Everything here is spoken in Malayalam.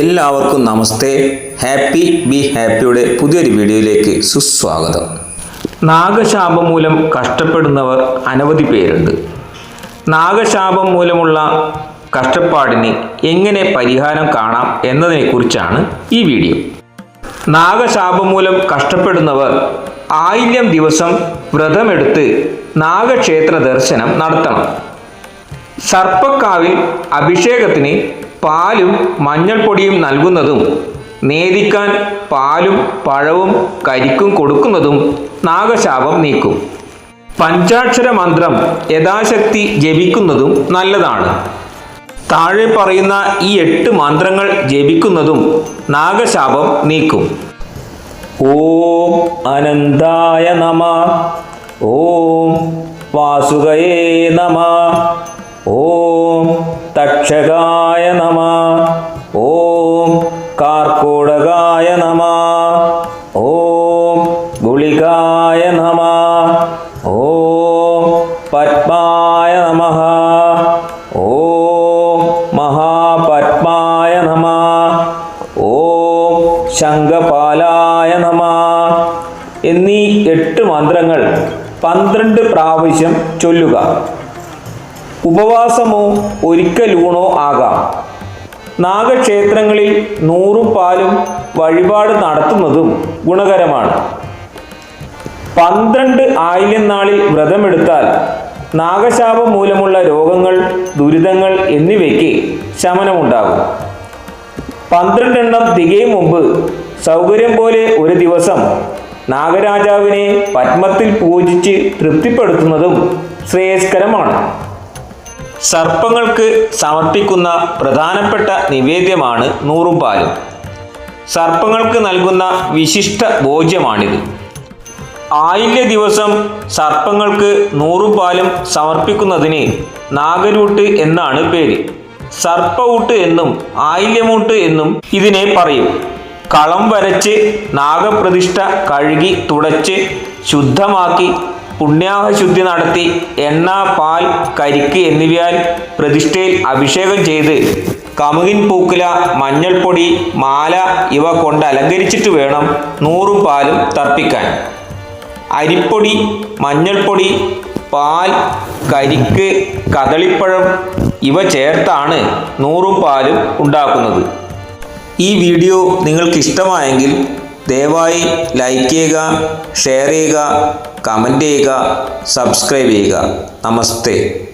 എല്ലാവർക്കും നമസ്തേ. ഹാപ്പി ബി ഹാപ്പിയുടെ പുതിയൊരു വീഡിയോയിലേക്ക് സുസ്വാഗതം. നാഗശാപം മൂലം കഷ്ടപ്പെടുന്നവർ അനവധി പേരുണ്ട്. നാഗശാപം മൂലമുള്ള കഷ്ടപ്പാടിന് എങ്ങനെ പരിഹാരം കാണാം എന്നതിനെക്കുറിച്ചാണ് ഈ വീഡിയോ. നാഗശാപം മൂലം കഷ്ടപ്പെടുന്നവർ ആയില്യം ദിവസം വ്രതമെടുത്ത് നാഗക്ഷേത്ര ദർശനം നടത്തണം. സർപ്പക്കാവിൽ അഭിഷേകത്തിന് പാലും മഞ്ഞൾപ്പൊടിയും നൽകുന്നതും നേദിക്കാൻ പാലും പഴവും കരിക്കും കൊടുക്കുന്നതും നാഗശാപം നീക്കും. പഞ്ചാക്ഷര മന്ത്രം യഥാശക്തി ജപിക്കുന്നതും നല്ലതാണ്. താഴെ പറയുന്ന ഈ എട്ട് മന്ത്രങ്ങൾ ജപിക്കുന്നതും നാഗശാപം നീക്കും. ഓം അനന്തായ നമ. ഓം വാസുകയേ നമ. തക്ഷകായ നമ. ഓം കാർക്കോടകായ നമ. ഓം ഗുളികായ നമ. ഓം പത്മായ നമ. ഓം മഹാപത്മായ നമ. ഓം ശംഖപാലായ നമ. എന്നീ എട്ട് മന്ത്രങ്ങൾ പന്ത്രണ്ട് പ്രാവശ്യം ചൊല്ലുക. ഉപവാസമോ ഒരിക്കലൂണോ ആകാം. നാഗക്ഷേത്രങ്ങളിൽ നൂറും പാലും വഴിപാട് നടത്തുന്നതും ഗുണകരമാണ്. പന്ത്രണ്ട് ആയില്യം നാളിൽ വ്രതമെടുത്താൽ നാഗശാപം മൂലമുള്ള രോഗങ്ങൾ ദുരിതങ്ങൾ എന്നിവയ്ക്ക് ശമനമുണ്ടാകും. പന്ത്രണ്ടെണ്ണം തികയും മുമ്പ് സൗകര്യം പോലെ ഒരു ദിവസം നാഗരാജാവിനെ പത്മത്തിൽ പൂജിച്ച് തൃപ്തിപ്പെടുത്തുന്നതും ശ്രേയസ്കരമാണ്. സർപ്പങ്ങൾക്ക് സമർപ്പിക്കുന്ന പ്രധാനപ്പെട്ട നിവേദ്യമാണ് നൂറുപാലം. സർപ്പങ്ങൾക്ക് നൽകുന്ന വിശിഷ്ട ഭോജ്യമാണിത്. ആയില്യ ദിവസം സർപ്പങ്ങൾക്ക് നൂറുപാലം സമർപ്പിക്കുന്നതിന് നാഗരൂട്ട് എന്നാണ് പേര്. സർപ്പഊട്ട് എന്നും ആയില്യമൂട്ട് എന്നും ഇതിനെ പറയും. കളം വരച്ച് നാഗപ്രതിഷ്ഠ കഴുകി തുടച്ച് ശുദ്ധമാക്കി പുണ്യാഹശുദ്ധി നടത്തി എണ്ണ പാൽ കരിക്ക് എന്നിവയാൽ പ്രതിഷ്ഠയിൽ അഭിഷേകം ചെയ്ത് കമുകിൻ പൂക്കുല മഞ്ഞൾപ്പൊടി മാല ഇവ കൊണ്ട് അലങ്കരിച്ചിട്ട് വേണം നൂറും പാലും തർപ്പിക്കാൻ. അരിപ്പൊടി മഞ്ഞൾപ്പൊടി പാൽ കരിക്ക് കദളിപ്പഴം ഇവ ചേർത്താണ് നൂറും പാലും ഉണ്ടാക്കുന്നത്. ഈ വീഡിയോ നിങ്ങൾക്ക് ഇഷ്ടമായെങ്കിൽ ദയവായി ലൈക്ക് ചെയ്യുക ഷെയർ ചെയ്യുക കമന്റ് ചെയ്യുക സബ്സ്ക്രൈബ് ചെയ്യുക. നമസ്തേ.